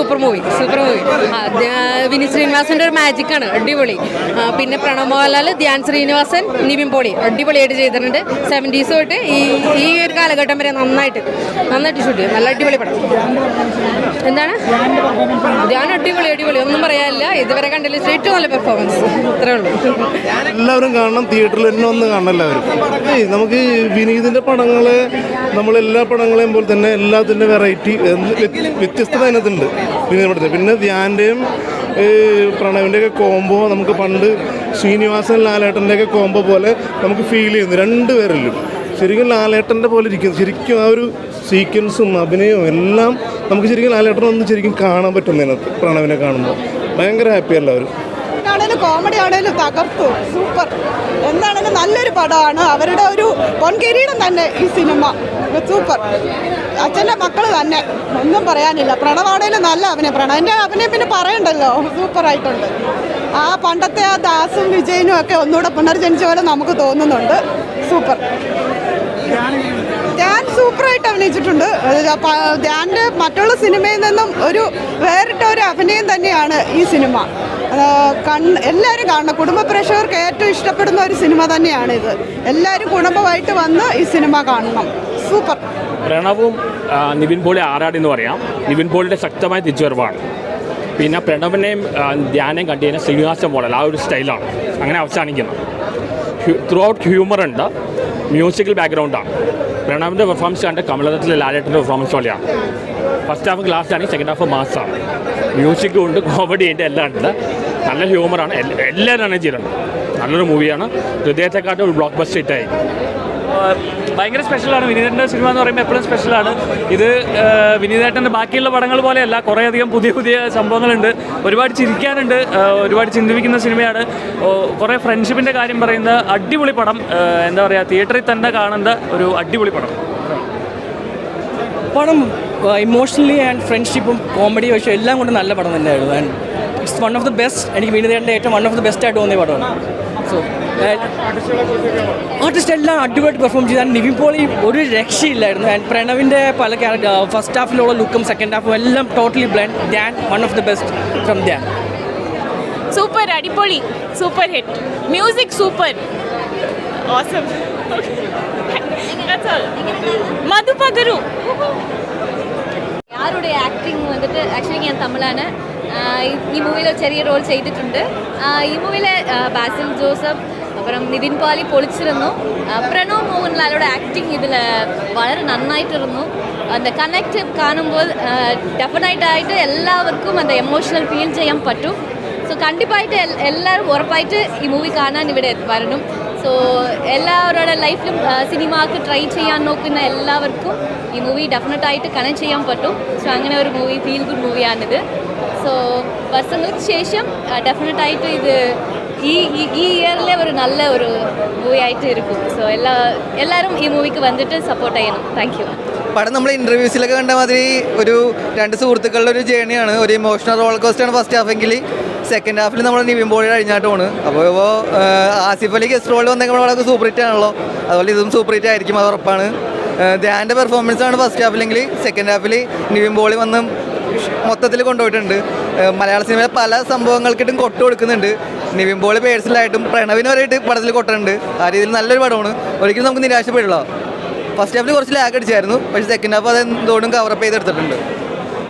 Super movie super movie. Vineeth ശ്രീനിവാസന്റെ ഒരു magic ആണ് അടിപൊളി. പിന്നെ പ്രണവ് മോഹൻലാൽ ധ്യാൻ ശ്രീനിവാസൻ നിവിൻ പോളി അടിപൊളിയായിട്ട് ചെയ്തിട്ടുണ്ട്. സെവന്റീസ് തൊട്ട് ഈ ഈ ഒരു കാലഘട്ടം വരെ നന്നായിട്ട് നന്നായിട്ട് ഷൂട്ട് ചെയ്യും നല്ല അടിപൊളി പടം. എന്താണ്? ധ്യാൻ അടിപൊളി അടിപൊളി. ഒന്നും പറയാനില്ല. ഇതുവരെ കണ്ടില്ല. ഏറ്റവും നല്ല പെർഫോമൻസ് ഇത്രേ ഉള്ളൂ. എല്ലാവരും കാണണം. തിയേറ്ററിൽ തന്നെ ഒന്ന് കാണണം എല്ലാവരും. നമുക്ക് വിനീതിന്റെ പടങ്ങളെ നമ്മളെല്ലാ പടങ്ങളെയും പോലെ തന്നെ എല്ലാത്തിന്റെ വെറൈറ്റി വ്യത്യസ്തത അതിനകത്തുണ്ട്. പടത്തിൽ പിന്നെ ധ്യാന്റെയും പ്രണവിന്റെയൊക്കെ കോംബോ നമുക്ക് പണ്ട് ശ്രീനിവാസൻ ലാലേട്ടന്റെയൊക്കെ കോംബോ പോലെ നമുക്ക് ഫീൽ ചെയ്യുന്നു. രണ്ട് പേരിലും. ശരിക്കും ലാലേട്ടന്റെ പോലെ ഇരിക്കുന്നു. ശരിക്കും ആ ഒരു സീക്വൻസും അഭിനയവും എല്ലാം നമുക്ക് ശരിക്കും ലാലേട്ടനെ ഒന്ന് ശരിക്കും കാണാൻ പറ്റുന്നതിനകത്ത് പ്രണവിനെ കാണുമ്പോൾ. ഭയങ്കര ഹാപ്പി എല്ലാവരും. ആണേലും കോമഡി ആണേലും തകർത്തു. സൂപ്പർ എന്താണേലും നല്ലൊരു പടമാണ്. അവരുടെ ഒരു പൊൻകിരീടം തന്നെ ഈ സിനിമ. സൂപ്പർ അച്ഛന്റെ മക്കൾ തന്നെ. ഒന്നും പറയാനില്ല. പ്രണവാണേലും നല്ല അഭിനയം. പ്രണവിന്റെ അഭിനയം പിന്നെ പറയണ്ടല്ലോ. സൂപ്പറായിട്ടുണ്ട് ആ പണ്ടത്തെ ആ ദാസും വിജയനും ഒക്കെ ഒന്നുകൂടെ പുനർജനിച്ച പോലെ നമുക്ക് തോന്നുന്നുണ്ട്. സൂപ്പർ ധ്യാൻ സൂപ്പറായിട്ട് അഭിനയിച്ചിട്ടുണ്ട്. ധ്യാന്റെ മറ്റുള്ള സിനിമയിൽ നിന്നും ഒരു വേറിട്ട ഒരു അഭിനയം തന്നെയാണ് ഈ സിനിമ. അത് കണ് എല്ലാവരും കാണണം. കുടുംബ പ്രേക്ഷകർക്ക് ഏറ്റവും ഇഷ്ടപ്പെടുന്ന ഒരു സിനിമ തന്നെയാണ് ഇത് എല്ലാവരും കുടുംബമായിട്ട് വന്ന് ഈ സിനിമ കാണണം. സൂപ്പർ. പ്രണവും നിവിൻ പോളി ആറാടി എന്ന് പറയാം. നിവിൻ പോളിയുടെ ശക്തമായ തിരിച്ചുവരവാണ്. പിന്നെ പ്രണവിനെയും ധ്യാനം കണ്ടു കഴിഞ്ഞാൽ ശ്രീനിവാസ മോഡൽ ആ ഒരു സ്റ്റൈലാണ്. അങ്ങനെ അവസാനിക്കുന്നത് ത്രൂ ഔട്ട് ഹ്യൂമർ ഉണ്ട്. മ്യൂസിക്കൽ ബാക്ക്ഗ്രൗണ്ടാണ് പ്രണവിന്റെ പെർഫോമൻസ് കണ്ട് കമലത്തിലെ ലാലേട്ടന്റെ പെർഫോമൻസ് പോലെയാണ്. ഫസ്റ്റ് ഹാഫ് ക്ലാസ് ആണെങ്കിൽ സെക്കൻഡ് ഹാഫ് മാസ്സാണ് മ്യൂസിക്കും ഉണ്ട് കോമഡി ഉണ്ട് എല്ലാം ഉണ്ട്. നല്ല ഹ്യൂമറാണ് എല്ലാവരും തന്നെ ചെയ്തിട്ടുണ്ട്. നല്ലൊരു മൂവിയാണ് ഹൃദയത്തെക്കാട്ടും ഒരു ബ്ലോക്ക് ബസ്റ്റർ ഹിറ്റായി ഭയങ്കര സ്പെഷ്യലാണ് വിനീതന്റെ സിനിമ എന്ന് പറയുമ്പോൾ എപ്പോഴും സ്പെഷ്യലാണ് ഇത് വിനീതേട്ടന്റെ ബാക്കിയുള്ള പടങ്ങൾ പോലെയല്ല. കുറേയധികം പുതിയ പുതിയ സംഭവങ്ങളുണ്ട്. ഒരുപാട് ചിരിക്കാനുണ്ട്. ഒരുപാട് ചിന്തിപ്പിക്കുന്ന സിനിമയാണ് കുറേ ഫ്രണ്ട്ഷിപ്പിന്റെ കാര്യം പറയുന്ന അടിപൊളി പടം. എന്താ പറയുക തിയേറ്ററിൽ തന്നെ കാണുന്ന ഒരു അടിപൊളി പടം. പടം ഇമോഷണലി ആൻഡ് ഫ്രണ്ട്ഷിപ്പും കോമഡി പക്ഷേ എല്ലാം കൊണ്ട് നല്ല പടം തന്നെയായിരുന്നു. And it's one of the best എനിക്ക് വിനീതേന്റെ ഏറ്റവും വൺ ഓഫ് ദി ബെസ്റ്റ് ആയിട്ട് തോന്നിയ പടമാണ്. സോ ആർട്ടിസ്റ്റ് എല്ലാം അടിപൊളിയായിട്ട് പെർഫോം ചെയ്താൽ നിവിൻ പോളി ഒരു രക്ഷയില്ലായിരുന്നു. ആൻഡ് പ്രണവിന്റെ പല ക്യാരക്ടർ ഫസ്റ്റ് ഹാഫിലുള്ള ലുക്കും സെക്കൻഡ് ഹാഫും എല്ലാം totally bland Dhyan one of the best from Dhyan super അടിപൊളി. Super hit music super awesome മധു പകരു സാറുടെ ആക്ടിങ് വന്നിട്ട് ആക്ച്വലി ഞാൻ തമിഴാണ്. ഈ മൂവിയിൽ ചെറിയ റോൾ ചെയ്തിട്ടുണ്ട്. ഈ മൂവിയിലെ ബാസിൽ ജോസഫ് അപ്പുറം നിതിൻ പാലി പൊളിച്ചിരുന്നു. പ്രണവ് മോഹൻലാലോട് ആക്ടിങ് ഇതിൽ വളരെ നന്നായിട്ടിരുന്നു. அந்த கனெக்ட் കാണുമ്പോൾ ഡെഫിനറ്റായിട്ട് എല്ലാവർക്കും അത് എമോഷണൽ ഫീൽ ചെയ്യാൻ പറ്റും. സോ കണ്ടിപ്പായിട്ട് എല്ലാവരും ഉറപ്പായിട്ട് ഈ മൂവി കാണാൻ ഇവിടെ വരണം. സോ എല്ലാവരുടെ ലൈഫിലും സിനിമാക്ക് ട്രൈ ചെയ്യാൻ നോക്കുന്ന എല്ലാവർക്കും ഈ മൂവി ഡെഫിനറ്റായിട്ട് കണക്ട് ചെയ്യാൻ പറ്റും. സോ അങ്ങനെ ഒരു മൂവി ഫീൽ ഗുഡ് മൂവിയാണിത് സോ വർഷങ്ങൾക്ക് ശേഷം ഡെഫിനറ്റായിട്ട് ഇത് ഈ ഈ- ഇയറിലെ ഒരു നല്ല ഒരു മൂവി ആയിട്ട് ഇരിക്കും. സോ എല്ലാ എല്ലാവരും ഈ മൂവിക്ക് വന്നിട്ട് സപ്പോർട്ട് ചെയ്യണം. താങ്ക് യു പടം നമ്മൾ ഇന്റർവ്യൂസിലൊക്കെ കണ്ട മാതിരി ഒരു രണ്ട് സുഹൃത്തുക്കളുടെ ഒരു ജേണിയാണ് ഒരു ഇമോഷണൽ റോൾ കോസ്റ്റാണ് ഫസ്റ്റ് ഹാഫെങ്കിൽ സെക്കൻഡ് ഹാഫിൽ നമ്മൾ നിവിൻ പോളി കഴിഞ്ഞാട്ടുമാണ് അപ്പോൾ ഇപ്പോൾ ആസിഫ് അലി ഗസ്റ്റ് റോളിൽ വന്നേക്കുമ്പോൾ വളരെ സൂപ്പർ ഹിറ്റ് ആണല്ലോ. അതുപോലെ ഇതും സൂപ്പർ ഹിറ്റ് ആയിരിക്കും അത് ഉറപ്പാണ്. ധ്യാന്റെ പെർഫോമൻസ് ആണ് ഫസ്റ്റ് ഹാഫിലെങ്കിൽ സെക്കൻഡ് ഹാഫിൽ നിവിൻ ബോളി വന്ന് മൊത്തത്തിൽ കൊണ്ടുപോയിട്ടുണ്ട്. മലയാള സിനിമയിലെ പല സംഭവങ്ങൾക്കിട്ടും കൊട്ട് കൊടുക്കുന്നുണ്ട്. നിവിൻ പോളി പേഴ്സണലായിട്ടും പ്രണവിന് വരെയായിട്ട് പടത്തിൽ കൊട്ടുണ്ട് ആ രീതിയിൽ നല്ലൊരു പടമാണ്. ഒരിക്കലും നമുക്ക് നിരാശപ്പെടില്ല. ഫസ്റ്റ് ഹാഫിൽ കുറച്ച് ലാഗ് അടിച്ചായിരുന്നു. പക്ഷേ സെക്കൻഡ് ഹാഫ് അത് എന്തുകൊണ്ടും കവറപ്പ് ചെയ്തെടുത്തിട്ടുണ്ട്.